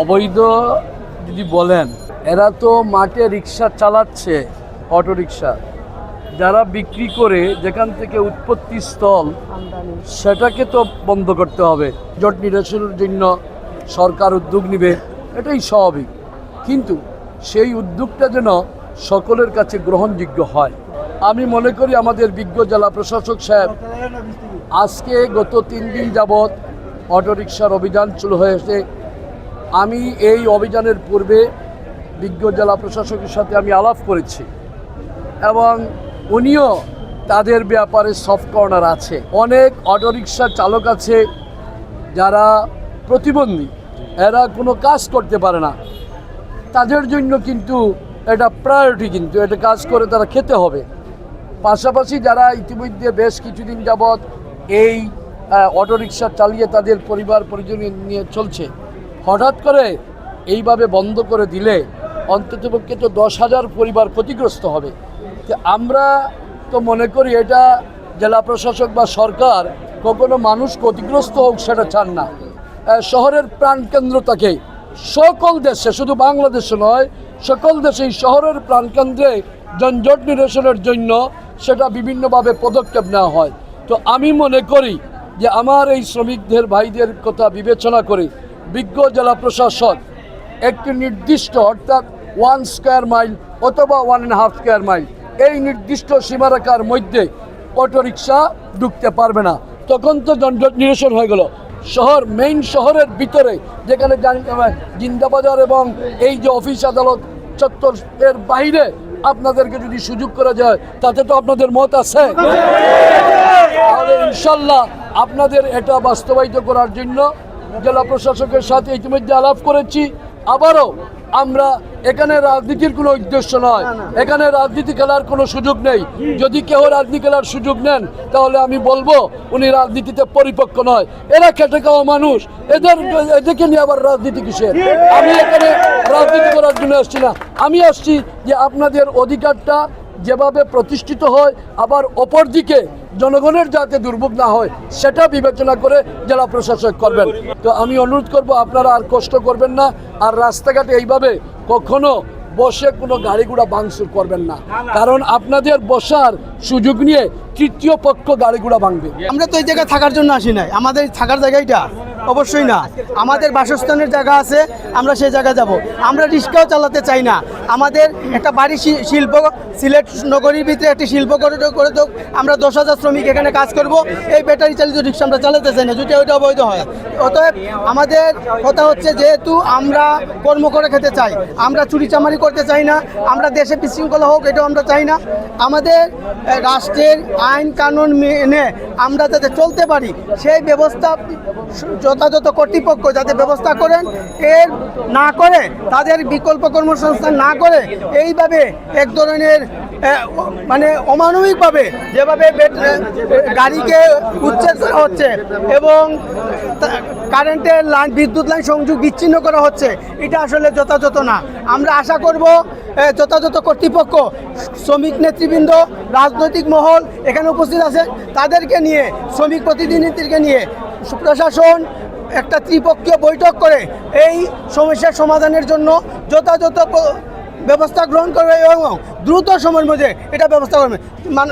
অবৈধ যদি বলেন, এরা তো মাঠে রিক্সা চালাচ্ছে অটো রিক্সা যারা বিক্রি করে যেখান থেকে উৎপত্তি স্থল, সেটাকে তো বন্ধ করতে হবে। জট নিরসনের জন্য সরকার উদ্যোগ নিবে, এটাই স্বাভাবিক। কিন্তু সেই উদ্যোগটা যেন সকলের কাছে গ্রহণযোগ্য হয়। আমি মনে করি আমাদের বিজ্ঞ জেলা প্রশাসক সাহেব, আজকে গত তিন দিন যাবৎ অটোরিকশার অভিযান শুরু হয়েছে। আমি এই অভিযানের পূর্বে বিজ্ঞ জেলা প্রশাসকের সাথে আমি আলাপ করেছি এবং উনিও তাদের ব্যাপারে সফট কর্নার আছে। অনেক অটোরিকশা চালক আছে যারা প্রতিবন্ধী। এরা কোনো কাজ করতে পারে না। তাদের জন্য কিন্তু এটা প্রায়োরিটি কিন্তু, এটা কাজ করে তারা খেতে হবে। পাশাপাশি যারা ইতিমধ্যে বেশ কিছুদিন যাবৎ এই অটোরিকশা চালিয়ে তাদের পরিবার পরিজন নিয়ে চলছে হঠাৎ করে এইভাবে বন্ধ করে দিলে অন্ততপক্ষে তো দশ হাজার পরিবার ক্ষতিগ্রস্ত হবে। আমরা তো মনে করি এটা জেলা প্রশাসক বা সরকার কখনো মানুষ ক্ষতিগ্রস্ত হোক সেটা চান না। শহরের প্রাণকেন্দ্র থাকে সকল দেশে, শুধু বাংলাদেশে নয়, সকল দেশেই শহরের প্রাণকেন্দ্রে যানজট নিরসনের জন্য সেটা বিভিন্নভাবে পদক্ষেপ নেওয়া হয়। তো আমি মনে করি যে আমার এই শ্রমিকদের, ভাইদের কথা বিবেচনা করে বিজ্ঞ জেলা প্রশাসক একটি নির্দিষ্ট অর্থাৎ ওয়ান স্কোয়ার মাইল অথবা one and half square mile এই নির্দিষ্ট সীমারেখার মধ্যে অটোরিকশা ঢুকতে পারবে না। তখন তো যানজট নিরসন হয়ে গেল। শহর মেইন শহরের ভিতরে, যেখানে জান- জিন্দাবাজার এবং এই যে অফিস আদালত চত্বর এর বাইরে আপনাদেরকে যদি সুযোগ করা যায়, তাতে তো আপনাদের মত আছে। ইনশাল্লাহ আপনাদের এটা বাস্তবায়িত করার জন্য জেলা প্রশাসকের সাথে ইতিমধ্যে আলাপ করেছি। আবারও আমরা এখানে রাজনীতির কোনো উদ্দেশ্য নয়। এখানে রাজনীতি খেলার কোনো সুযোগ নেই। যদি কেউ রাজনীতি খেলার সুযোগ নেন তাহলে আমি বলব উনি রাজনীতিতে পরিপক্ক নয়। এরা খেটে খাওয়া মানুষ। এদের এদেরকে নিয়ে আবার রাজনীতি কিসের? আমি এখানে রাজনীতি করার জন্য আসছি না। আমি আসছি যে আপনাদের অধিকারটা যেভাবে প্রতিষ্ঠিত হয় আবার অপরদিকে জনগণের যাতে দুর্ভোগ না হয় সেটা বিবেচনা করে জেলা প্রশাসক করবেন। তো আমি অনুরোধ করব আপনারা আর কষ্ট করবেন না আর রাস্তাঘাটে এইভাবে কখনো বসে কোনো গাড়ি ঘোড়া ভাঙচুর করবেন না। কারণ আপনাদের বসার সুযোগ নিয়ে তৃতীয় পক্ষ গাড়ি ঘোড়া ভাঙবে। আমরা তো এই জায়গায় থাকার জন্য আসি নাই। আমাদের থাকার জায়গাটা অবশ্যই না। আমাদের বাসস্থানের জায়গা আছে আমরা সেই জায়গায় যাব। আমরা রিক্সাও চালাতে চাই না। আমাদের একটা বাড়ি শিল্প সিলেট নগরীর ভিতরে একটি শিল্প করে করে দোক আমরা দশ হাজার শ্রমিক এখানে কাজ করব। এই ব্যাটারি চালিত রিক্সা আমরা চালাতে চাই না, যদি ওইটা অবৈধ হয়। অতএব আমাদের কথা হচ্ছে যেহেতু আমরা কর্ম করে খেতে চাই, আমরা চুরি চামারি করতে চাই না, আমরা দেশে বিশৃঙ্খলা হোক এটাও আমরা চাই না। আমাদের রাষ্ট্রের আইন কানুন মেনে আমরা যাতে চলতে পারি, সেই ব্যবস্থা যথাযথ কর্তৃপক্ষ যাতে ব্যবস্থা করেন, এর না করে তাদের বিকল্প কর্মসংস্থান না করে এইভাবে এক ধরনের মানে অমানবিকভাবে যেভাবে গাড়িকে উচ্ছেদ করা হচ্ছে এবং কারেন্টের লাইন, বিদ্যুৎ লাইন সংযোগ বিচ্ছিন্ন করা হচ্ছে, এটা আসলে যথাযথ না। আমরা আশা করব যথাযথ কর্তৃপক্ষ, শ্রমিক নেতৃবৃন্দ, রাজনৈতিক মহল এখানে উপস্থিত আছেন তাদেরকে নিয়ে, শ্রমিক প্রতিনিধিদেরকে নিয়ে প্রশাসন একটা ত্রিপক্ষীয় বৈঠক করে এই সমস্যার সমাধানের জন্য যথাযথ ব্যবস্থা গ্রহণ করবে এবং দ্রুত সময়ের মধ্যে এটা ব্যবস্থা করবে। মান-